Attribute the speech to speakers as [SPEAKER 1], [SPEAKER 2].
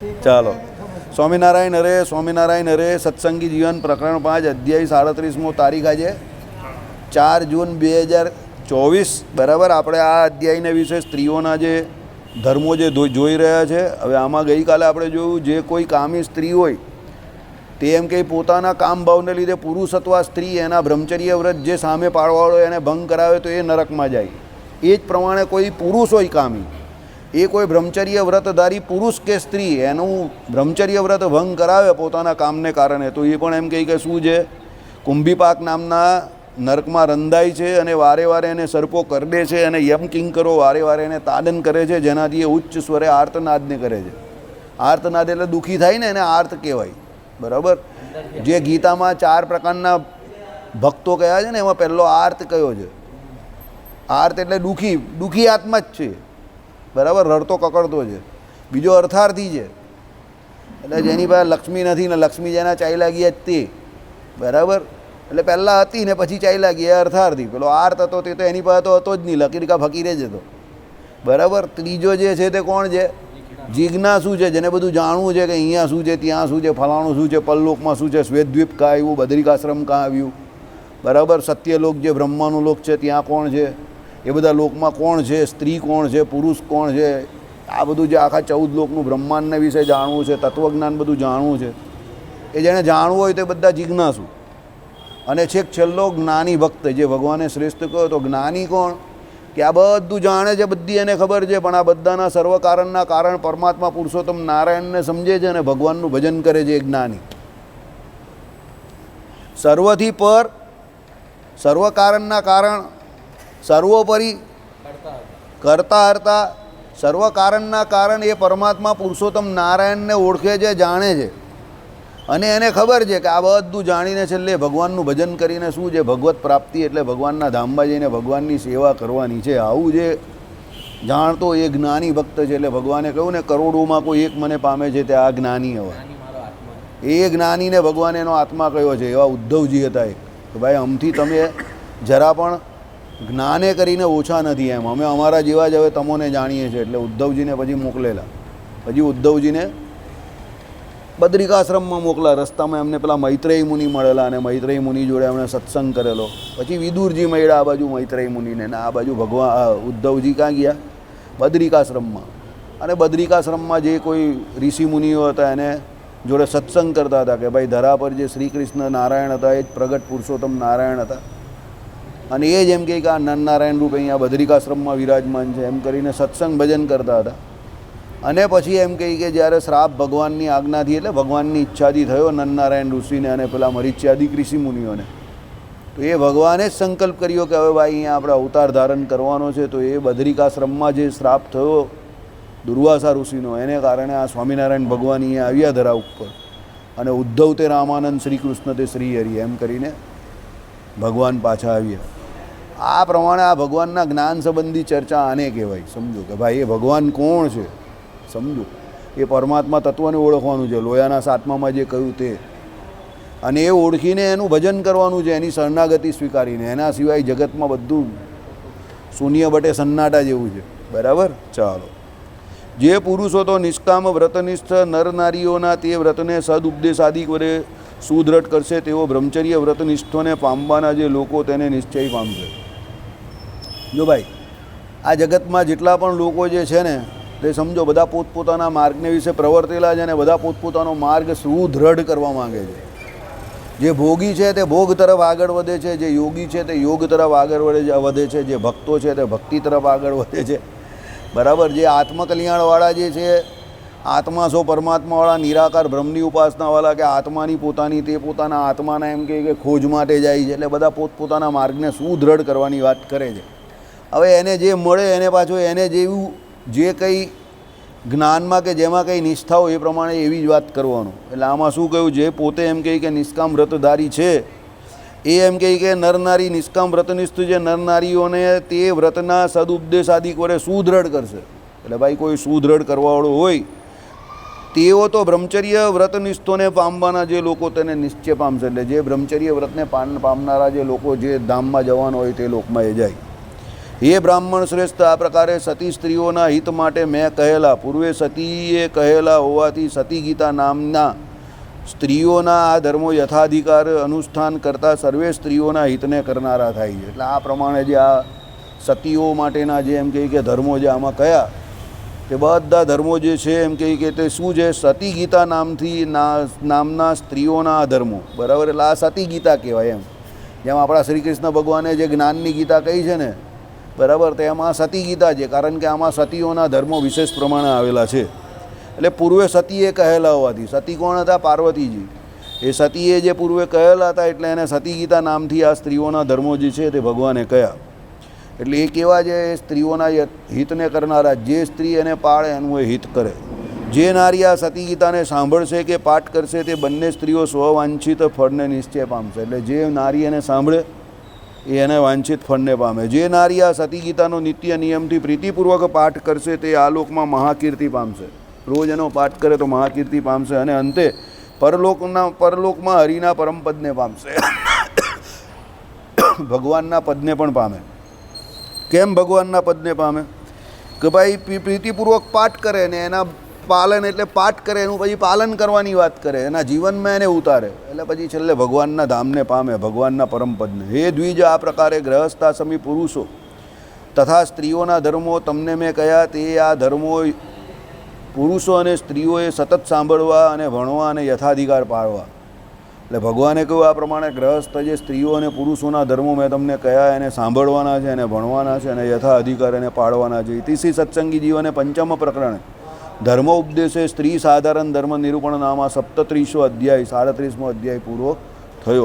[SPEAKER 1] ચાલો. સ્વામિનારાયણ હરે સ્વામિનારાયણ હરે સત્સંગી જીવન પ્રકરણ પાંચ, અધ્યાય સાડત્રીસમો તારીખ આજે ચાર જૂન બે હજાર ચોવીસ. બરાબર? આપણે આ અધ્યાયને વિશે સ્ત્રીઓના જે ધર્મો જે જોઈ રહ્યા છે, હવે આમાં ગઈકાલે આપણે જોયું જે કોઈ કામી સ્ત્રી હોય, તે એમ કે પોતાના કામ ભાવને લીધે પુરુષ અથવા સ્ત્રી એના બ્રહ્મચર્ય વ્રત જે સામે પાડવાળો એને ભંગ કરાવે તો એ નરકમાં જાય. એ જ પ્રમાણે કોઈ પુરુષ હોય કામી. એ કોઈ બ્રહ્મચર્ય વ્રતધારી પુરુષ કે સ્ત્રી, એનું બ્રહ્મચર્ય વ્રત ભંગ કરાવે પોતાના કામને કારણે, તો એ પણ એમ કહે કે શું છે? કુંભીપાક નામના નરકમાં રંધાય છે અને વારે વારે એને સર્પો કરડે છે અને યમ કિંકરો વારે વારે એને તાડન કરે છે, જેનાથી એ ઉચ્ચ સ્વરે આર્તનાદને કરે છે. આર્તનાદ એટલે દુઃખી થાય ને એને આર્ત કહેવાય. બરાબર? જે ગીતામાં ચાર પ્રકારના ભક્તો કયા છે ને, એમાં પહેલો આર્ત કયો છે? આર્ત એટલે દુઃખી દુઃખી આત્મા જ છે. બરાબર? રડતો કકડતો છે. બીજો અર્થાર્થી છે. એટલે જેની પાસે લક્ષ્મી નથી ને લક્ષ્મી જેના ચાઈ ગયા જ તે. બરાબર? એટલે પહેલાં હતી ને પછી ચાલ્યા ગયા એ અર્થાર્થી. પેલો આર્ત હતો તે તો એની પાસે તો હતો જ નહીં, લકીરકા ફકીરે જ હતો. બરાબર? ત્રીજો જે છે તે કોણ છે? જિજ્ઞાસુ છે, જેને બધું જાણવું છે કે અહીંયા શું છે, ત્યાં શું છે, ફલાણું શું છે, પલ્લોકમાં શું છે, શ્વેતદ્વીપ કાં આવ્યું, બદ્રિકાશ્રમ કાં આવ્યું? બરાબર? સત્યલોક જે બ્રહ્માનું લોક છે, ત્યાં કોણ છે? એ બધા લોકમાં કોણ છે? સ્ત્રી કોણ છે? પુરુષ કોણ છે? આ બધું જે આખા ચૌદ લોકનું બ્રહ્માંડના વિશે જાણવું છે, તત્વજ્ઞાન બધું જાણવું છે. એ જેને જાણવું હોય તે બધા જિજ્ઞાસુ. અને છેક છેલ્લો જ્ઞાની ભક્ત, જે ભગવાને શ્રેષ્ઠ કહ્યો તો જ્ઞાની કોણ? કે આ બધું જાણે છે, બધી એને ખબર છે, પણ આ બધાના સર્વકારણના કારણ પરમાત્મા પુરુષોત્તમ નારાયણને સમજે છે અને ભગવાનનું ભજન કરે છે એ જ્ઞાની. સર્વથી પર સર્વકારણના કારણ સર્વોપરી કરતા હરતા સર્વ કારણના કારણ એ પરમાત્મા પુરુષોત્તમ નારાયણને ઓળખે છે જાણે છે. અને એને ખબર છે કે આ બધું જાણીને છેલ્લે ભગવાનનું ભજન કરીને શું છે? ભગવત પ્રાપ્તિ એટલે ભગવાનના ધામમાં જઈને ભગવાનની સેવા કરવાની છે. આવું જે જાણતો એ જ્ઞાની ભક્ત છે એટલે ભગવાને કહ્યું ને કરોડોમાં કોઈ એક મને પામે છે તે આ જ્ઞાની હવે. એ જ્ઞાનીને ભગવાને એનો આત્મા કયો છે? એવા ઉદ્ધવજી હતા એક કે ભાઈ અમથી તમે જરા પણ જ્ઞાને કરીને ઓછા નથી એમ. અમે અમારા જેવા જ હવે તમોને જાણીએ છીએ. એટલે ઉદ્ધવજીને પછી મોકલેલા. પછી ઉદ્ધવજીને બદ્રિકાશ્રમમાં મોકલા. રસ્તામાં એમને પેલા મૈત્રેય મુનિ મળેલા અને મૈત્રેય મુનિ જોડે એમણે સત્સંગ કરેલો. પછી વિદુરજી મળ્યા આ બાજુ મૈત્રેય મુનિને ને આ બાજુ ભગવાન ઉદ્ધવજી ક્યાં ગયા? બદ્રિકાશ્રમમાં. અને બદ્રિકાશ્રમમાં જે કોઈ ઋષિ મુનિઓ હતા એને જોડે સત્સંગ કરતા હતા કે ભાઈ ધરા પર જે શ્રી કૃષ્ણ નારાયણ હતા, એ જ પ્રગટ પુરુષોત્તમ નારાયણ હતા. અને એ જ એમ કે આ નરનારાયણ રૂપે અહીંયા બદ્રિકાશ્રમમાં વિરાજમાન છે. એમ કરીને સત્સંગ ભજન કરતા હતા. અને પછી એમ કહી કે જ્યારે શ્રાપ ભગવાનની આજ્ઞાથી એટલે ભગવાનની ઈચ્છાથી થયો નરનારાયણ ઋષિને અને પેલા મરીચ્યાદી ઋષિ મુનિઓને. તો એ ભગવાને જ સંકલ્પ કર્યો કે હવે ભાઈ અહીંયા આપણે અવતાર ધારણ કરવાનો છે, તો એ બદ્રિકાશ્રમમાં જે શ્રાપ થયો દુર્વાસા ઋષિનો, એને કારણે આ સ્વામિનારાયણ ભગવાન અહીંયા આવ્યા ધરા ઉપર. અને ઉદ્ધવ તે રામાનંદ શ્રી કૃષ્ણ તે શ્રી હરિ, એમ કરીને ભગવાન પાછા આવ્યા. આ પ્રમાણે આ ભગવાનના જ્ઞાન સંબંધી ચર્ચા આને કહેવાય. સમજો કે ભાઈ એ ભગવાન કોણ છે? સમજો. એ પરમાત્મા તત્વને ઓળખવાનું છે. લોયાના સાતમામાં જે કહ્યું તે. અને એ ઓળખીને એનું ભજન કરવાનું છે, એની શરણાગતિ સ્વીકારીને. એના સિવાય જગતમાં બધું શૂન્ય બટે સન્નાટા જેવું છે. બરાબર? ચાલો. જે પુરુષો તો નિષ્કામ વ્રતનિષ્ઠ નર નારીઓના તે વ્રતને સદઉપદેશ આદિ વડે સુદ્રઢ કરશે, તેઓ બ્રહ્મચર્ય વ્રતનિષ્ઠોને પામવાના જે લોકો, તેને નિશ્ચય પામશે. જો ભાઈ, આ જગતમાં જેટલા પણ લોકો જે છે ને, તે સમજો, બધા પોતપોતાના માર્ગને વિશે પ્રવર્તેલા છે અને બધા પોતપોતાનો માર્ગ સુદૃઢ કરવા માગે છે. જે ભોગી છે તે ભોગ તરફ આગળ વધે છે, જે યોગી છે તે યોગ તરફ આગળ વધે વધે છે, જે ભક્તો છે તે ભક્તિ તરફ આગળ વધે છે. બરાબર, જે આત્મકલ્યાણવાળા જે છે, આત્મા સો પરમાત્માવાળા, નિરાકાર બ્રહ્મની ઉપાસનાવાળા કે આત્માની પોતાની તે પોતાના આત્માના એમ કે ખોજ માટે જાય છે, એટલે બધા પોતપોતાના માર્ગને સુદૃઢ કરવાની વાત કરે છે. હવે એને જે મળે એને પાછું એને જેવું જે કંઈ જ્ઞાનમાં કે જેમાં કંઈ નિષ્ઠા હોય એ પ્રમાણે એવી જ વાત કરવાનું. એટલે આમાં શું કહ્યું? જે પોતે એમ કહે કે નિષ્કામ વ્રતધારી છે, એ એમ કહે કે નરનારી નિષ્કામ વ્રતનિષ્ઠ જે નરનારીઓને તે વ્રતના સદુપદેશ આદિ વડે સુદૃઢ કરશે. એટલે ભાઈ કોઈ સુદૃઢ કરવાવાળો હોય, તેઓ તો બ્રહ્મચર્ય વ્રતનિષ્ઠોને પામવાના જે લોકો તેને નિશ્ચય પામશે. એટલે જે બ્રહ્મચર્ય વ્રતને પાન પામનારા જે લોકો જે ધામમાં જવાના હોય તે લોકમાં એ જાય. હે બ્રાહ્મણ શ્રેષ્ઠ, આ પ્રકારે સતી સ્ત્રીઓના હિત માટે મેં કહેલા. પૂર્વે સતીએ કહેલા હોવાથી સતી ગીતા નામના સ્ત્રીઓના આ ધર્મો યથાધિકાર અનુષ્ઠાન કરતાં સર્વે સ્ત્રીઓના હિતને કરનારા થાય છે. એટલે આ પ્રમાણે જે આ સતીઓ માટેના જે એમ કહે કે ધર્મો જે આમાં કયા, તે બધા ધર્મો જે છે એમ કહે કે તે શું છે? સતી ગીતા નામથી ના, નામના સ્ત્રીઓના ધર્મો. બરાબર? એટલે આ સતી ગીતા કહેવાય એમ. જેમ આપણા શ્રી કૃષ્ણ ભગવાને જે જ્ઞાનની ગીતા કહી છે ને બરાબર? તો એમાં સતી ગીતા છે, કારણ કે આમાં સતીઓના ધર્મો વિશેષ પ્રમાણે આવેલા છે. એટલે પૂર્વે સતીએ કહેલા હોવાથી, સતી કોણ હતા? પાર્વતીજી. એ સતીએ જે પૂર્વે કહેલા હતા, એટલે એને સતી ગીતા નામથી આ સ્ત્રીઓના ધર્મો જે છે તે ભગવાને કયા. એટલે એ કેવા એ સ્ત્રીઓના હિતને કરનારા, જે સ્ત્રી એને પાળે, એનું એ હિત કરે. જે નારી આ સતી ગીતાને સાંભળશે કે પાઠ કરશે, તે બંને સ્ત્રીઓ સ્વવાંછિત ફળને નિશ્ચય પામશે. એટલે જે નારી એને સાંભળે એ એને વાંછિત ફળને પામે. જે નારી આ સતી ગીતાનો નિત્ય નિયમથી પ્રીતિપૂર્વક પાઠ કરશે તે આ લોકમાં મહાકીર્તિ પામશે. રોજ એનો પાઠ કરે તો મહાકીર્તિ પામશે અને અંતે પરલોકના, પરલોકમાં હરિના પરમપદને પામશે. ભગવાનના પદને પણ પામે. કેમ ભગવાનના પદને પામે? કે ભાઈ પ્રીતિપૂર્વક પાઠ કરે ને એના પાલન એટલે પાઠ કરે, એનું પછી પાલન કરવાની વાત કરે. એના જીવનમાં એને ઉતારે. એટલે પછી છેલ્લે ભગવાનના ધામને પામે, ભગવાનના પરમપદને. હે દ્વિજ, આ પ્રકારે ગ્રહસ્થાશ્રમી પુરુષો. તથા સ્ત્રીઓના ધર્મો, તમને મેં કહ્યા તે આ ધર્મો પુરુષો અને સ્ત્રીઓએ સતત સાંભળવા અને ભણવા અને યથાધિકાર પાળવા. એટલે ભગવાને કહ્યું આ પ્રમાણે ગ્રહસ્થ જે સ્ત્રીઓ અને પુરુષોના ધર્મો મેં તમને કયા એને સાંભળવાના છે, એને ભણવાના છે અને યથા અધિકાર એને પાળવાના છે. ઇતિસી સત્સંગી જીવને પંચમ પ્રકરણ. ધર્મ ઉપદેશે સ્ત્રી સાધારણ ધર્મ નિરૂપણ નામા સપ્તત્રીસો અધ્યાય સાડત્રીસમો અધ્યાય પૂરો.